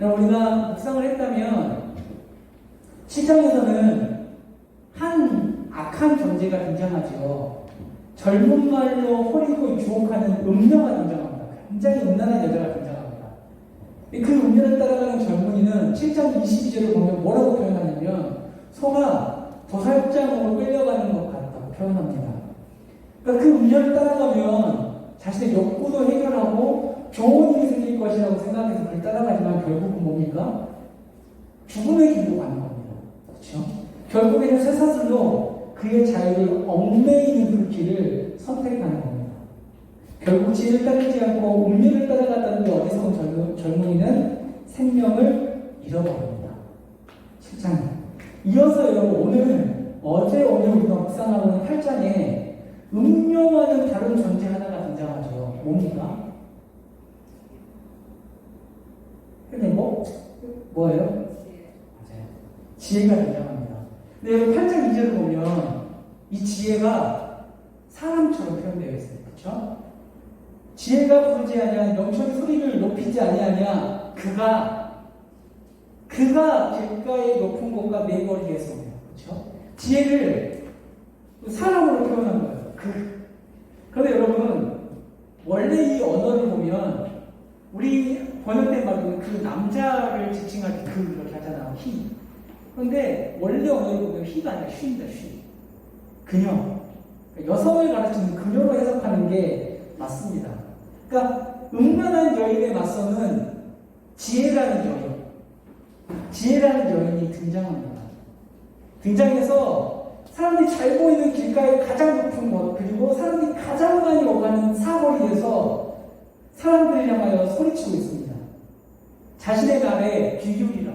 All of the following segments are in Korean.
우리가 묵상을 했다면 시장에서는 한 악한 존재가 등장하죠. 젊은 말로 호리고 유혹하는 음녀가 등장합니다. 굉장히 음란한 여자가 등장합니다. 그 음녀를 따라가는 젊은이는 7장 22절을 보면 뭐라고 표현하냐면 소가 도살장으로 끌려가는 것 같다고 표현합니다. 그러니까 그 음녀를 따라가면 자신의 욕구도 해결하고 좋은 일이 생길 것이라고 생각해서 그를 따라가지만 결국은 뭡니까? 죽음의 길로 가는 겁니다. 그렇죠? 결국에는 쇠사슬로 그의 자유를 얽매이는 그 길을 선택하는 겁니다. 결국 지혜를 따르지 않고 운명을 따라갔다는 게 어디서 젊은, 젊은이는 생명을 잃어버립니다. 7장. 이어서 여러분 오늘 어제 오늘 우리가 묵상하고 있는 8장에 음료와는 다른 존재 하나가 등장하죠. 뭡니까? 근데 뭐? 뭐예요? 맞아요. 지혜가 등장합니다. 근데 여러분 8장 2절을 보면 이 지혜가 사람처럼 표현되어 있어요. 그렇죠? 지혜가 부르지 아니한 영적인 소리를 높이지 아니하냐 그가 그가 길가의 높은 곳과 매거리에서 오며 그렇죠? 지혜를 사람으로 표현한 거예요. 그. 그런데 여러분 원래 이 언어를 보면 우리 번역된 말로는 그 남자를 지칭할 때 그 이렇게 하잖아. 히. 그런데 원래 언어를 보면 히가 아니라 쉬입니다. 쉬. 그녀. 그러니까 여성을 가르치는 그녀로 해석하는 게 맞습니다. 그러니까 음란한 여인에 맞서는 지혜라는 여인, 지혜라는 여인이 등장합니다. 등장해서 사람들이 잘 보이는 길가의 가장 높은 곳, 그리고 사람들이 가장 많이 오가는 사거리에서 사람들을 향하여 소리치고 있습니다. 자신의 말에 귀 기울이라.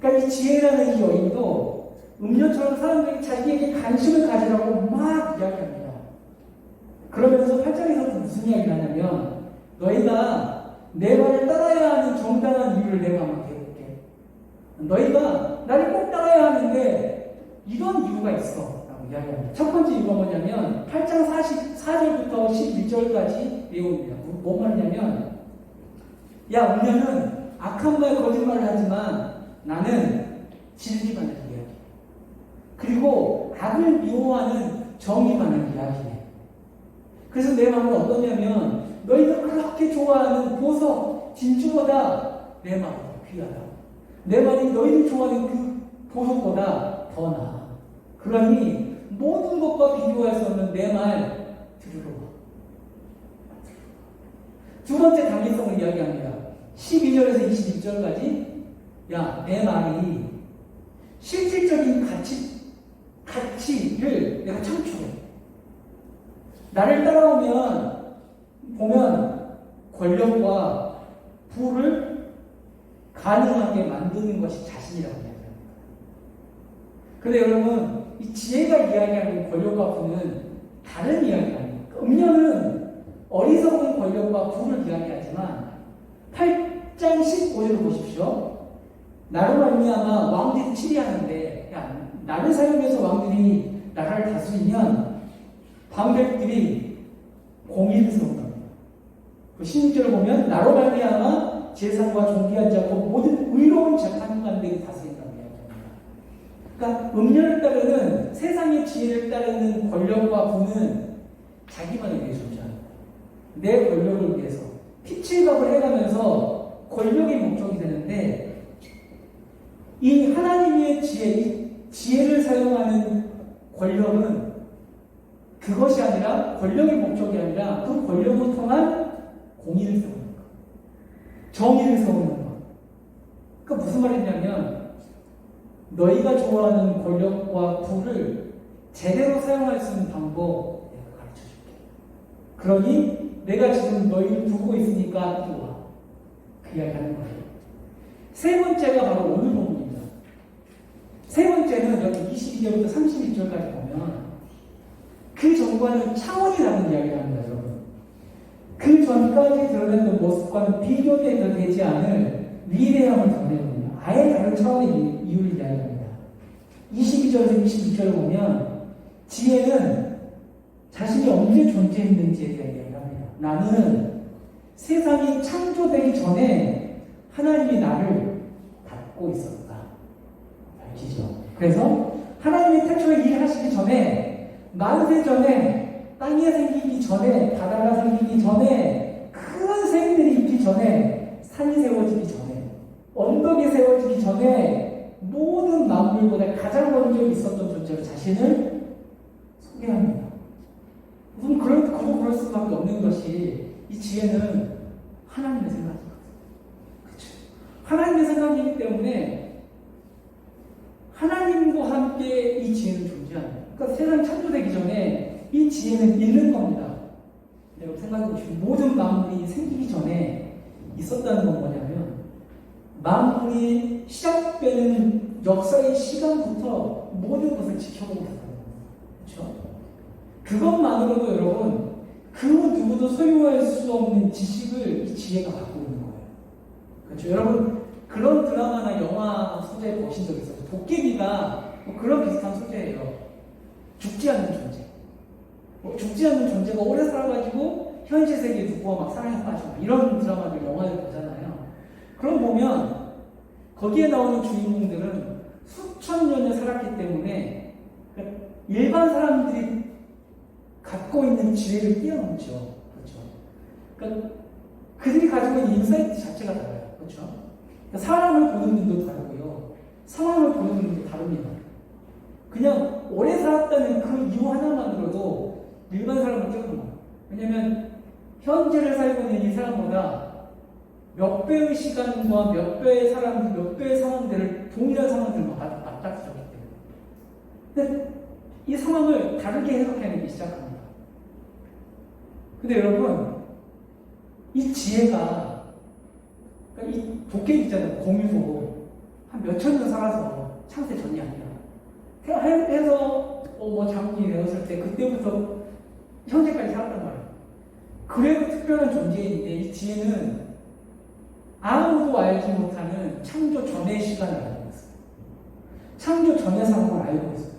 그러니까 이 지혜라는 이 여인도 음료처럼 사람들이 자기에게 관심을 가지라고 막 이야기합니다. 그러면서 8장에서도 무슨 이야기를 하냐면 너희가 내 말을 따라야 하는 정당한 이유를 내가 한번 대볼게. 너희가 나를 꼭 따라야 하는데 이런 이유가 있어. 라고 이야기합니다. 첫 번째 이유가 뭐냐면 8장 44절부터 11절까지 내용입니다. 뭔 말이냐면 야 우녀는 악한 말 거짓말을 하지만 나는 진리만을 이야기해. 그리고 악을 미워하는 정의만을 이야기해. 그래서 내 마음은 어떠냐면 너희가 그렇게 좋아하는 보석, 진주보다 내 마음이 더 귀하다. 내 말이 너희들 좋아하는 그 보석보다 더 나아. 그러니 모든 것과 비교할 수 없는 내 말 들으러 와. 두 번째 당위성을 이야기합니다. 12절에서 26절까지 야, 내 말이 실질적인 가치, 가치를 내가 창출해. 나를 따라오면, 보면 권력과 부를 가능하게 만드는 것이 자신이라고 이야기합니다. 근데 여러분, 이 지혜가 이야기하는 권력과 부는 다른 이야기가 아닙니까? 음료는 어리석은 권력과 부를 이야기하지만 8장 15절을 보십시오. 나로 말미암아 왕들이 치리하는데 야, 나를 사용해서 왕들이 나라를 다스리면 방백들이 세운다. 그 16절을 보면 나로 말미암아 재산과 존귀한 자고 모든 의로운 재판관들이 다스린다고 이야기합니다. 그러니까 음료를 따르는 세상의 지혜를 따르는 권력과 부는 자기만을 위해 존재합니다. 내 권력을 위해서 피칠각을 해가면서 권력의 목적이 되는데 이 하나님의 지혜, 이 지혜를 사용하는 권력은 그것이 아니라 권력의 목적이 아니라 그 권력을 통한 공의를 세우는 것, 정의를 세우는 것. 그러니까 무슨 말이냐면 너희가 좋아하는 권력과 부를 제대로 사용할 수 있는 방법 내가 가르쳐 줄게. 그러니 내가 지금 너희를 두고 있으니까 이리 와. 그 이야기 하는 거예요. 세 번째가 바로 오늘 본문입니다. 세 번째는 여기 22절부터 31절까지 보면 그 전과는 차원이 다른 이야기를 합니다, 여러분. 그 전까지 드러냈던 모습과는 비교되도 되지 않을 위대함을 드러내거든요. 아예 다른 차원의 이유를 이야기합니다. 22절에서 26절을 보면 지혜는 자신이 언제 존재했는지에 대한 합니다. 나는 세상이 창조되기 전에 하나님이 나를 닫고 있었다. 밝히죠. 그래서 하나님이 태초에 일하시기 전에 만세 전에 땅이 생기기 전에 바다가 생기기 전에 큰 새들이 있기 전에 산이 세워지기 전에 언덕이 세워지기 전에 모든 만물보다 가장 먼저 있었던 존재로 자신을 소개합니다. 우선 그럴, 그도 그럴 수밖에 없는 것 이이 지혜는 하나님의 생각이거든요. 그렇죠. 하나님의 생각이기 때문에 하나님과 함께 이 지혜는 존재합니다. 그러니까 세상 창조되기 전에 이 지혜는 있는 겁니다. 여러분 생각해 보시면 모든 만물이 생기기 전에 있었다는 건 뭐냐면 만물이 시작되는 역사의 시간부터 모든 것을 지켜보고 있다는 겁니다. 그렇죠? 그것만으로도 여러분 그 누구도 소유할 수 없는 지식을 이 지혜가 갖고 있는 거예요. 그렇죠? 여러분 그런 드라마나 영화 소재 보신 적 있어요? 도깨비가 뭐 그런 비슷한 소재예요. 죽지 않는 존재. 뭐 죽지 않는 존재가 오래 살아가지고 현실 세계에 누구와 막 사랑에 빠지고 이런 드라마들 영화를 보잖아요. 그럼 보면 거기에 나오는 주인공들은 수천 년을 살았기 때문에 일반 사람들이 갖고 있는 지혜를 뛰어넘죠. 그렇죠. 그러니까 그들이 가지고 있는 인사이트 자체가 달라요. 그렇죠. 그러니까 사람을 보는 눈도 다르고요. 상황을 보는 눈도 다릅니다. 그냥 오래 살았다는 그 이유 하나만으로도 일반 사람을 뛰어넘어요. 왜냐면 현재를 살고 있는 이 사람보다 몇 배의 시간과 몇 배의 사람, 몇 배의 상황들을 동일한 상황들만 맞닥뜨렸기 때문에. 근데 이 상황을 다르게 해석해내기 시작합니다. 근데 여러분, 이 지혜가, 그러니까 이 도깨비 있잖아요. 공유도 한 몇천 년 살아서 창세 전이 아니라. 해서 어, 뭐 장군이 되었을 때 그때부터 현재까지 살았단 말이에요. 그래도 특별한 존재인데 이 지혜는 아무도 알지 못하는 창조 전의 시간을 알고 있어요. 창조 전의 상황을 알고 있어요.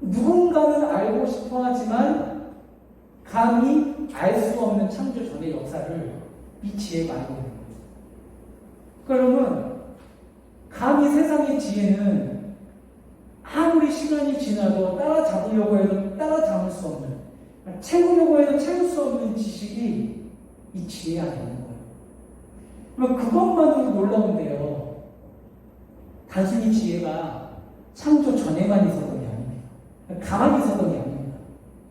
누군가는 알고 싶어 하지만 감히 알 수 없는 창조 전의 역사를 이 지혜가 알고 있는 거죠. 그러면 감히 세상의 지혜는 아무리 시간이 지나도 따라잡으려고 해도 따라잡을 수 없는 채우려고 해도 채울 수 없는 지식이 이 지혜 안에 있는 거예요. 그럼 그것만으로 놀라운데요. 단순히 지혜가 창조 전에만 있었던 게 아닙니다. 가만히 있었던 게 아닙니다.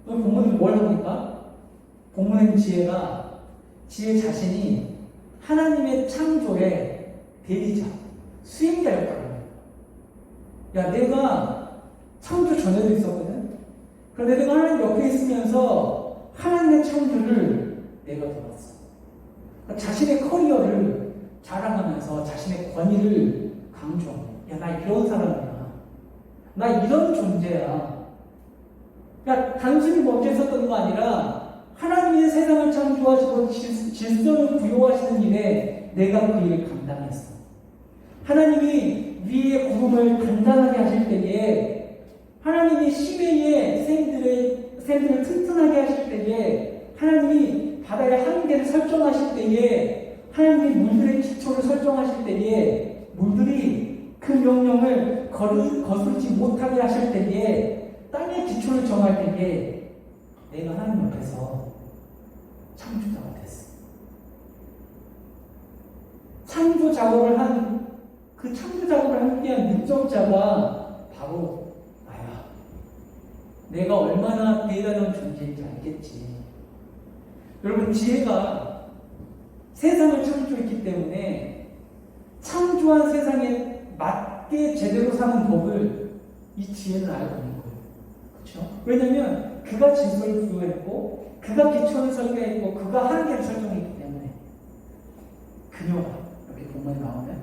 그럼 본문은 뭘 합니까? 본문의 지혜가 지혜 자신이 하나님의 창조의 대리자, 수행자 역할을 합니다. 야, 내가 창조 전에도 있었거든? 그런데 내가 하나님 옆에 있으면서 하나님의 창조를 내가 돌았어. 그러니까 자신의 커리어를 자랑하면서 자신의 권위를 강조하고, 야, 나 이런 사람이야. 나 이런 존재야. 야, 단순히 멈춰 있었던 거 아니라, 하나님이 세상을 창조하시고 질서를 부여하시는 일에 내가 그 일을 감당했어. 하나님이 위의 구름을 단단하게 하실 때에, 하나님이 시베이에 샘들을, 샘들을 튼튼하게 하실 때에, 하나님이 바다의 한계를 설정하실 때에, 하나님이 물들의 기초를 설정하실 때에, 물들이 그 명령을 거스르지 못하게 하실 때에, 땅의 기초를 정할 때에, 내가 하나님 앞에서 창조자가 됐어. 창조 작업을 한, 그 창조 작업을 함께한 능력자가 바로 나야. 내가 얼마나 대단한 존재인지 알겠지. 여러분, 지혜가 세상을 창조했기 때문에 창조한 세상에 맞게 제대로 사는 법을 이 지혜는 알고 있는. 그렇죠? 왜냐면 그가 질서를 부여했고 그가 기초를 설계했고 그가 한계를 설정했기 때문에 그녀가 이렇게 본문에 나오면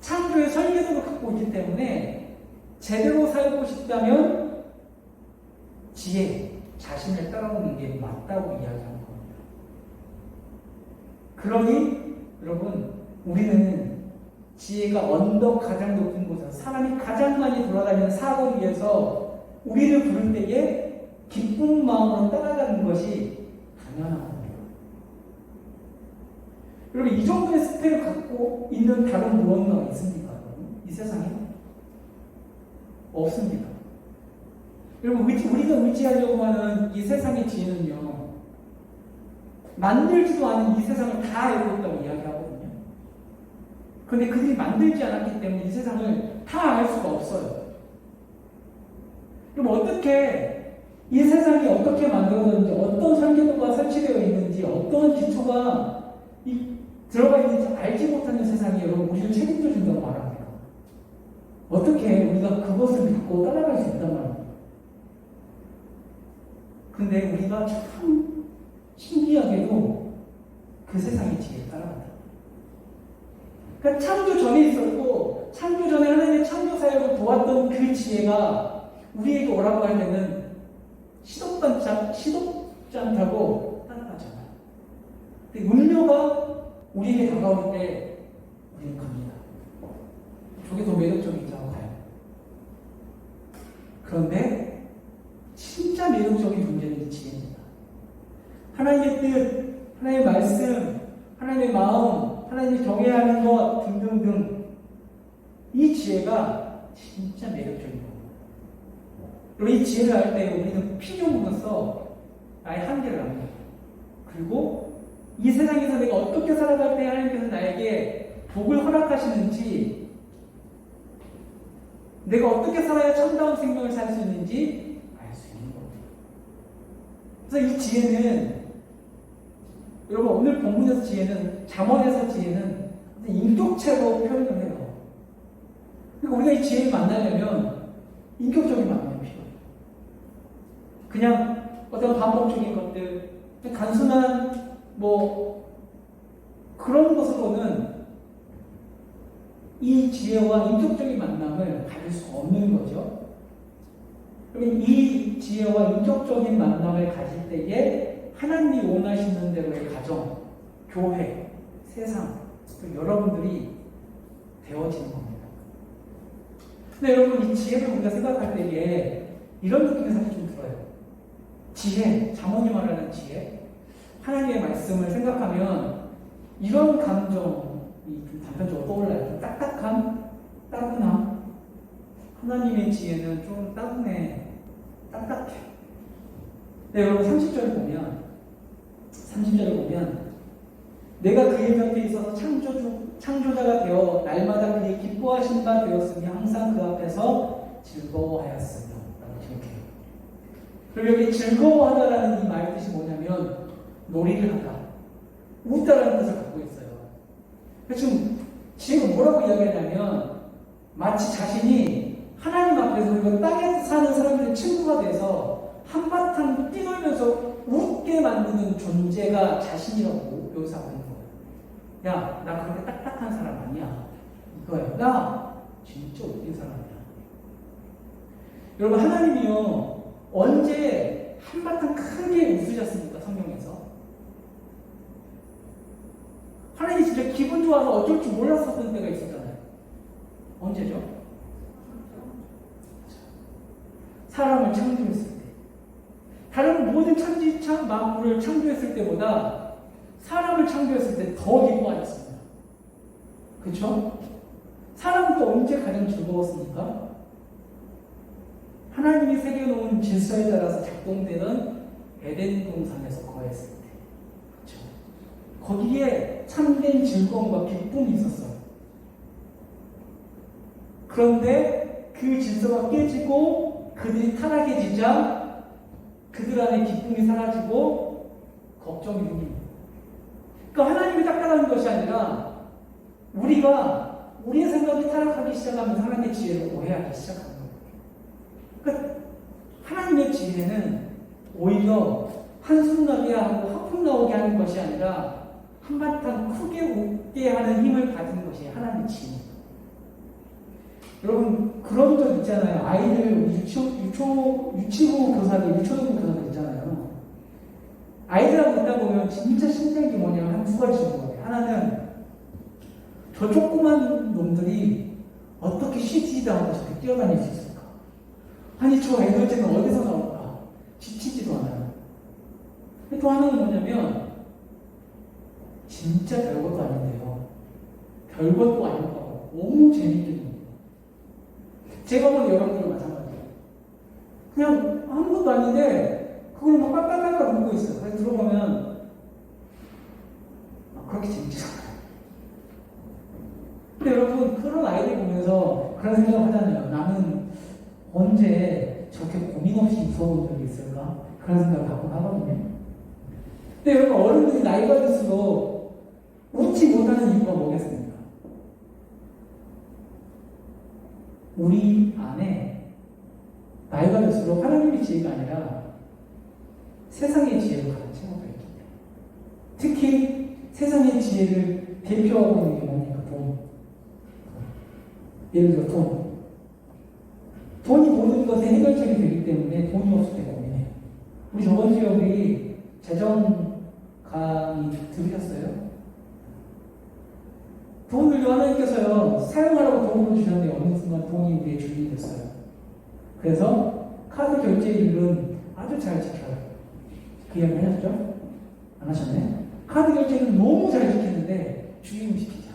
창조의 설계도를 갖고 있기 때문에 제대로 살고 싶다면 지혜 자신을 따라오는 게 맞다고 이야기하는 겁니다. 그러니 여러분 우리는 지혜가 언덕 가장 높은 곳에서 사람이 가장 많이 돌아다니는 사거리에서 우리를 부를 때에 기쁜 마음으로 따라가는 것이 겁니다. 여러분 이 정도의 스펙을 갖고 있는 다른 무언가가 있습니까? 이 세상에 없습니다. 여러분 우리가 의지하려고 하는 이 세상의 지혜는요 만들지도 않은 이 세상을 다 알고 있다고 이야기하거든요. 그런데 그들이 만들지 않았기 때문에 이 세상을 다 알 수가 없어요. 그럼 어떻게 이 세상이 어떻게 만들어졌는지, 어떤 설계도가 설치되어 있는지, 어떤 기초가 이- 들어가 있는지 알지 못하는 세상이 여러분 우리를 책임져 준다고 말합니다. 어떻게 우리가 그것을 믿고 따라갈 수 있단 말입니다. 근데 우리가 참 신기하게도 그 세상의 지혜에 따라간다. 그러니까 창조 전에 있었고 창조 전에 하나님의 창조 사역을 도왔던 그 지혜가 우리에게 오라고 할 때는 시덥지 않다고 따라가잖아요. 근데 음료가 우리에게 다가올 때 우리는 갑니다. 저게 더 매력적이지 하고 가요. 그런데 진짜 매력적인 존재는 이 지혜입니다. 하나님의 뜻, 하나님의 말씀, 하나님의 마음, 하나님을 경외하는 것 등등등 이 지혜가 진짜 매력적인 겁니다. 그리고 이 지혜를 알 때 우리는 필요로서 나의 한계를 압니다. 그리고 이 세상에서 내가 어떻게 살아갈 때 하나님께서 나에게 복을 허락하시는지 내가 어떻게 살아야 참다운 생명을 살 수 있는지 알 수 있는 겁니다. 그래서 이 지혜는 여러분 오늘 본문에서 지혜는 잠언에서 지혜는 인격체로 표현을 해요. 그러니까 우리가 이 지혜를 만나려면 인격적인 필요해요. 그냥 어떤 반복적인 것들, 단순한 뭐 그런 것으로는 이 지혜와 인격적인 만남을 가질 수 없는 거죠. 그러면 이 지혜와 인격적인 만남을 가질 때에 하나님이 원하시는 대로의 가정, 교회, 세상, 또 여러분들이 되어지는 겁니다. 근데 여러분 이 지혜를 우리가 생각할 때에 이런 느낌이 사실 좀. 지혜, 잠언이 말하는 지혜, 하나님의 말씀을 생각하면 이런 감정이 좀 단편적으로 떠올라요. 좀 딱딱함, 따분함. 하나님의 지혜는 좀 따분해, 딱딱해. 네, 여러분 30절을 보면 30절을 보면 내가 그의 곁에 있어서 창조주, 창조자가 되어 날마다 그의 기뻐하신 바 되었으니 항상 그 앞에서 기록해요. 그럼 여기 즐거워하다라는 이 말 뜻이 뭐냐면 놀이를 하다, 웃다라는 뜻을 갖고 있어요. 그래서 지금 지금 뭐라고 이야기하냐면 마치 자신이 하나님 앞에서 그리고 땅에 사는 사람들의 친구가 돼서 한바탕 뛰놀면서 웃게 만드는 존재가 자신이라고 묘사하고 있는 거예요. 야, 나 그렇게 딱딱한 사람 아니야. 이거예요. 나 진짜 웃긴 사람이야. 여러분, 하나님이요, 언제 한바탕 크게 웃으셨습니까? 성경에서. 하나님이 진짜 기분 좋아서 어쩔 줄 몰랐었던 때가 있었잖아요. 언제죠? 사람을 창조했을 때. 다른 모든 천지 참 만물을 창조했을 때보다 사람을 창조했을 때 더 기뻐하셨습니다. 그렇죠? 사람은 또 언제 가장 즐거웠습니까? 하나님이 새겨놓은 질서에 따라서 작동되는 에덴 동산에서 거했을 때. 그렇죠? 거기에 참된 즐거움과 기쁨이 있었어요. 그런데 그 질서가 깨지고 그들이 타락해지자 그들 안에 기쁨이 사라지고 걱정이 생깁니다. 그러니까 하나님이 딱딱한 것이 아니라 우리가 우리의 생각이 타락하기 시작하면서 하나님의 지혜를 오해하기 거예요. 그러니까 하나님의 지혜는 오히려 한숨나게 하고 하품 나오게 하는 것이 아니라 한바탕 크게 웃게 하는 힘을 가진 것이 하나님의 지혜입니다. 여러분 그런 적 있잖아요. 아이들 유치, 유초, 유치부 교사들, 유초등부 교사들 있잖아요. 아이들하고 있다 보면 진짜 신기한 게 뭐냐면 한 두 가지 있는 거예요. 하나는 저 조그만 놈들이 어떻게 쉬지도 않고 저렇게 뛰어다닐 수 있을까? 아니 저 에너지는 어디서 나올까? 지치지도 않아요. 또 하나는 뭐냐면 진짜 별것도 아닌데요. 별것도 아니고 너무 재밌게 놉니다. 제가 보는 여러분들 마찬가지예요. 그냥 아무것도 아닌데 그걸 막 깔깔깔깔 보고 있어요. 그래서 들어보면 아, 그렇게 재밌지 않아요. 근데 여러분 그런 아이들 보면서 그런 생각을 하잖아요. 나는 언제 저렇게 고민 없이 무서운 적이 있을까? 그런 생각을 가끔 하거든요. 근데 여러분 어른들이 나이가 들수록 웃지 못하는 이유가 뭐겠습니까? 우리 안에 나이가 들수록 하나님의 지혜가 아니라 세상의 지혜를 가는 친구가 있기 때문에 특히 세상의 지혜를 대표하고 있는 게 뭡니까? 돈. 예를 들어 돈. 돈이 모든 것의 해결책이 되기 때문에 돈이 없을 때 고민해요. 우리 재정 강의 들으셨어요? 돈을 하나님께서요 사용하라고 돈을 주셨는데 어느 순간 돈이 우리의 주인이 됐어요. 그래서 카드 결제율은 아주 잘 지켜요. 그 이야기 하셨죠? 안 하셨네? 카드 결제는 너무 잘 지키는데 주인 시키잖아요.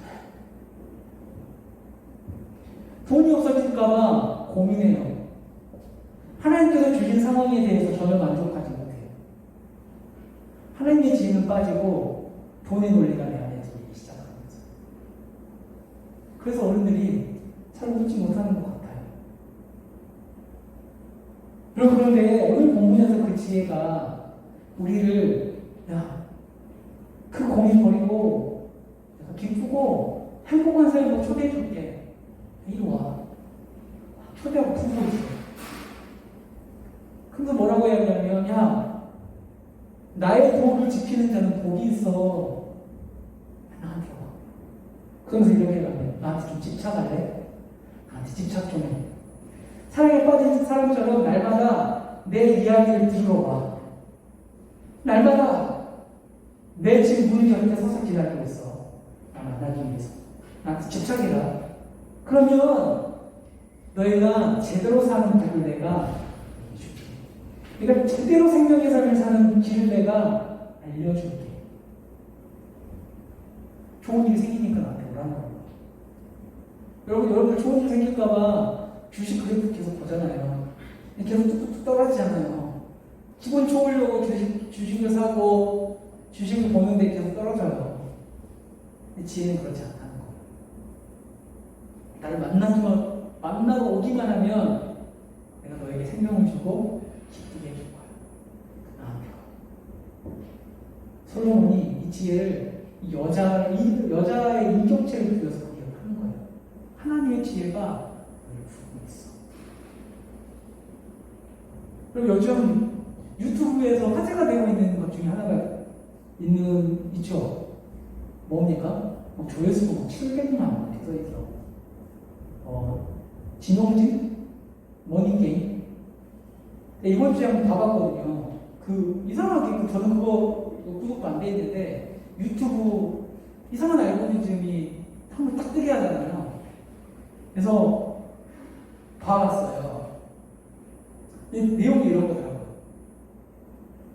돈이 없어질까봐 고민해요. 하나님께서 주신 상황에 대해서 전혀 만족하지. 하나님의 지혜는 빠지고 돈의 논리가 내 안에 들어오기 시작하는 거죠. 그래서 어른들이 잘 웃지 못하는 것 같아요. 여러분 그런데 오늘 본문에서 그 지혜가 우리를 야, 그 고민 버리고 기쁘고 행복한 삶으로 초대해 줄게. 이리 와. 초대하고 품고 있어. 근데 뭐라고 해야 하냐면, 야, 나의 도를 지키는 자는 복이 있어. 나한테 와. 그러면서 이렇게 가면, 나한테 좀 집착할래? 나한테 집착 좀 해. 사랑에 빠진 사람처럼 날마다 내 이야기를 들어봐. 날마다 내 지금 문 곁에 서서 기다리고 있어. 나 만나기 위해서. 나한테 집착해라. 그러면 너희가 제대로 사는 길을 내가 알려줄게. 네가 제대로 생명의 삶을 사는 길을 내가 알려줄게. 좋은 일이 생기니까 나한테 거야. 여러분, 여러분들 좋은 일 생길까봐 주식 그래프 계속 보잖아요. 계속 뚝뚝뚝 떨어지잖아요. 기분 좋으려고 주식, 주식을 사고 주식을 보는데 계속 떨어져요. 지혜는 그렇지 않다는 거. 나를 만나서 만나러 오기만 하면 내가 너에게 생명을 주고 기쁘게 해줄 거야. 와. 솔로몬이 이 지혜를 이 여자 이 여자의 인격체를 들여서 기억하는 거예요. 하나님의 지혜가 너를 부르고 있어. 그리고 요즘 유튜브에서 화제가 되고 있는 것 중에 하나가 있는 있죠. 뭡니까? 막 조회수가 막 700만 이렇게 써 있어. 어, 진홍진 머니게임. 근데 이번 주에 한번 봐봤거든요. 그 이상하게 그 저는 그거 구독도 안 돼 있는데 유튜브 이상한 알고리즘이 한번 딱 뜨게 하잖아요. 그래서 봐봤어요. 이 내용이 이런 거더라고요.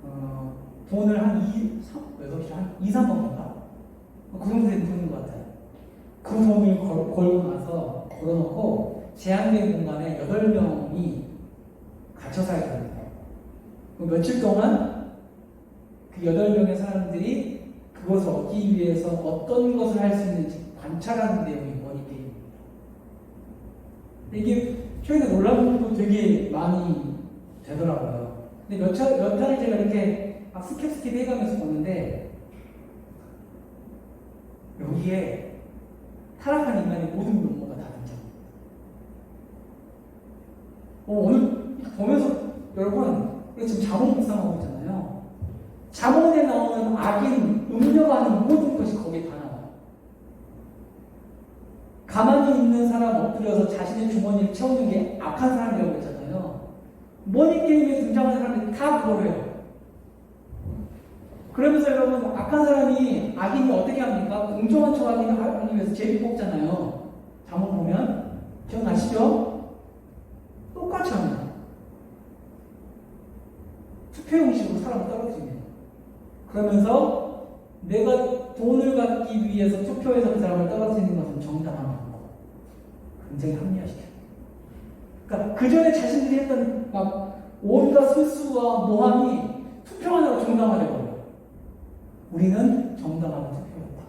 어, 돈을 한 2, 3, 몇 억씩 한 2, 3억인가? 그 정도 되는 것 같아요. 그 돈을 걸, 걸고 나서 걸어놓고 제한된 공간에 8명이 갇혀 살게 됩니다. 그 며칠 동안 그 8명의 사람들이 그것을 얻기 위해서 어떤 것을 할 수 있는지 관찰하는 내용이 머니게임입니다. 이게 최근에 논란도 되게 많이 되더라고요. 근데 몇, 차, 몇 차를 제가 이렇게 막 스킵스킵 해가면서 보는데 여기에 타락한 인간의 모든 면모가 다 등장합니다. 어, 오늘 보면서 여러분 지금 자본 묵상하고 있잖아요. 자본에 나오는 악인, 음녀가 하는 모든 것이 거기에 다 나와요. 가만히 있는 사람 엎드려서 자신의 주머니를 채우는 게 악한 사람이라고 했잖아요. 머니게임에 등장하는 사람들이 다 그걸 해요. 그러면서 여러분 악한 사람이 악인이 어떻게 합니까? 공정한 처하기를 하기 위해서 제비 뽑잖아요. 잠을 보면 기억나시죠? 똑같이 합니다. 투표 형식으로 사람을 떨어뜨립니다. 그러면서 내가 돈을 갖기 위해서 투표해서 그 사람을 떨어뜨리는 것은 정당한 방법. 굉장히 합리화시켜요. 그러니까 그 전에 자신들이 했던 막 온갖 술수와 모함이 투표만으로 정당화되거든요. 우리는 정당한 투표였다.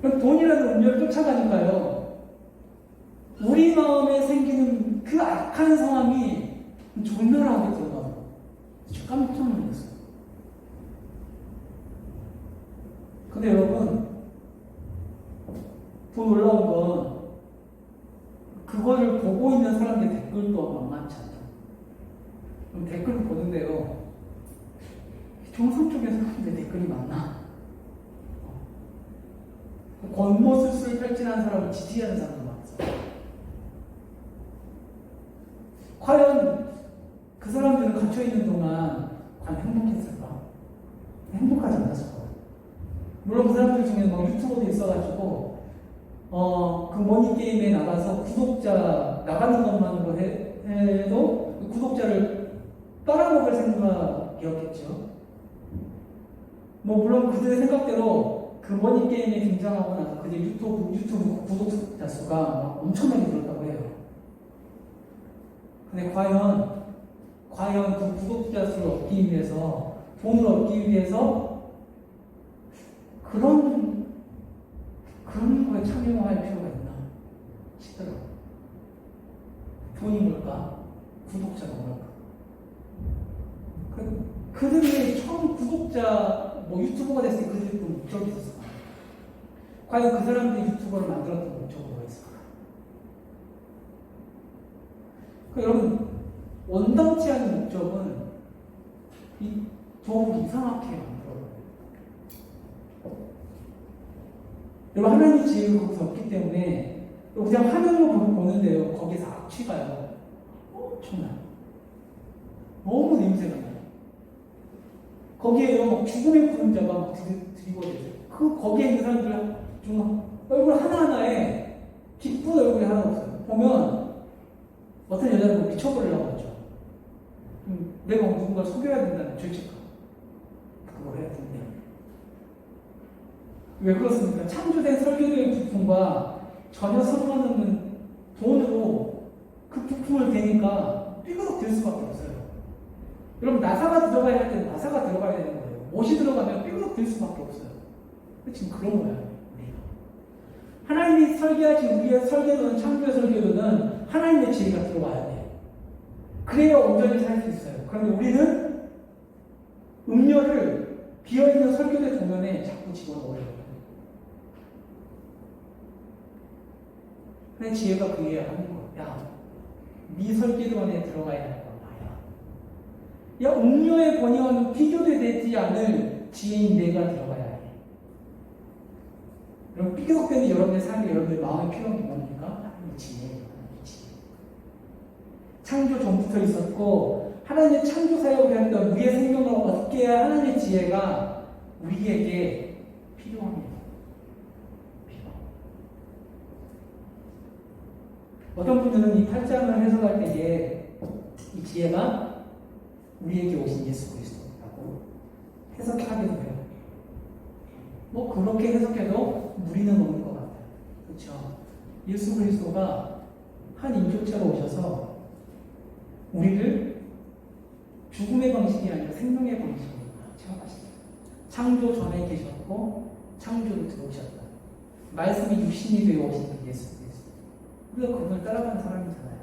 그럼 돈이라는 음료를 쫓아가니까요. 우리 마음에 생기는 그 악한 상황이 존나하게 들어가고 저 깜짝 놀랐어요. 근데 여러분 돈 올라온 건 그거를 보고 있는 사람들 댓글도 만만치 않다. 그럼 댓글 보는데요. 정상적인 사람들 댓글이 많나? 권모술수를 펼치는 사람을 지지하는 사람도 많았어요. 과연 그 사람들은 갇혀 있는 동안 과연 행복했을까? 행복하지 않았을 거예요. 물론 그 사람들 중에 막 유튜버도 있어가지고, 어, 그 모니 게임에 나가서 구독자, 나가는 것만으로 해, 해도 그 구독자를 빨아먹을 생각이었겠죠. 뭐, 물론 그들의 생각대로 그 모니 게임에 등장하고 나서 그들 유튜브, 유튜브 구독자 수가 막 엄청나게 늘었다고 해요. 근데 과연 과연 그 구독자 수를 얻기 위해서 돈을 얻기 위해서 그런 그런 거에 참여할 필요가 있나 싶더라고. 돈이 뭘까? 구독자가 뭘까? 그, 그들이 처음 구독자 뭐 유튜버가 됐을 때 그들이 또 목적이 있었을까? 과연 그 사람들이 유튜버를 만들었던 목적은 뭐였을까? 그 여러분 원당치 않은 목적은 이, 더욱 이상하게 만들어요. 여러분 하나님 지혜가 거기서 없기 때문에 그냥 화면으로 보- 보는데요. 거기서 악취가요. 엄청나요. 너무 냄새가 나요. 거기에요. 막 죽음의 그림자가 드리워져요. 그 거기에 있는 사람들 중 얼굴 하나하나에 기쁜 얼굴이 하나 없어요. 보면 어떤 여자는 뭐 미쳐버리려고 하죠. 음, 내가 누군가 속여야 된다는 죄책감. 그걸 해야 된대. 왜 그렇습니까? 창조된 설계도의 부품과 전혀 상관없는 돈으로 그 부품을 대니까 삐그덕 될 수밖에 없어요. 여러분, 나사가 들어가야 할 때는 나사가 들어가야 되는 거예요. 못이 들어가면 삐그덕 될 수밖에 없어요. 지금 그런 거야. 하나님이 설계하신 우리의 설계도는 창조의 설계도는 하나님의 지혜가 들어와야 돼요. 그래야 온전히 살 수 있어요. 그런데 우리는 음료를 비어있는 설교대 도면에 자꾸 집어넣어요. 근데 지혜가 그 이해를 하는 거야. 야, 네 설계도 안에 들어가야 할건 나야. 야, 음료의 번역은 비교도 되지 않을 지혜인 내가 들어가야 해. 그럼 삐걱대는 여러분의 삶에 여러분의 마음에 필요한 게 뭡니까? 하나님의 지혜. 하나님의 지혜. 창조 전부터 있었고 하나님의 창조 사역을 했던 우리의 생명을 얻게 할 하나님의 지혜가 우리에게 필요합니다. 필요. 어떤 분들은 이 8장을 해석할 때에 이 지혜가 우리에게 오신 예수 그리스도라고 해석하기도 해요. 뭐 그렇게 해석해도 무리는 없는 것 같아요. 그렇죠? 예수 그리스도가 한 인격체로 오셔서 우리를 죽음의 방식이 아니라 생명의 방식으로 체험하시다. 창조 전에 계셨고 창조로 들어오셨다. 말씀이 육신이 되어 오신 그 예수 그리스도. 우리가 그분을 따라가는 사람이잖아요.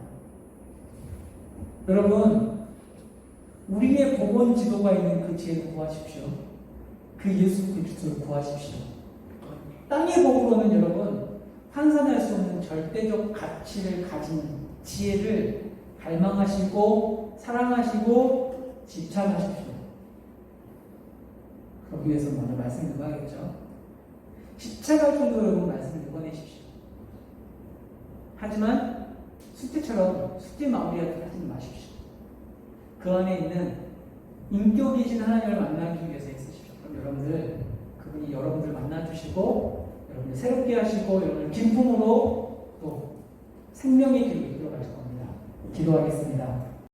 여러분, 우리의 복원 지도가 있는 그 지혜를 구하십시오. 그 예수 그리스도를 구하십시오. 땅의 복으로는 여러분 환산할 수 없는 절대적 가치를 가진 지혜를 갈망하시고 사랑하시고 집착하십시오. 그러기 위해서 먼저 말씀 읽어야겠죠. 십자가 정도로 여러분 말씀 읽어내십시오. 하지만 숙제처럼 숙제 마무리하지 마십시오. 그 안에 있는 인격이신 하나님을 만나기 위해서 있으십시오. 그럼 여러분들 그분이 여러분들 만나주시고 여러분들 새롭게 하시고 여러분들 기쁨으로 또 생명의 길로 들어가실 겁니다. 기도하겠습니다.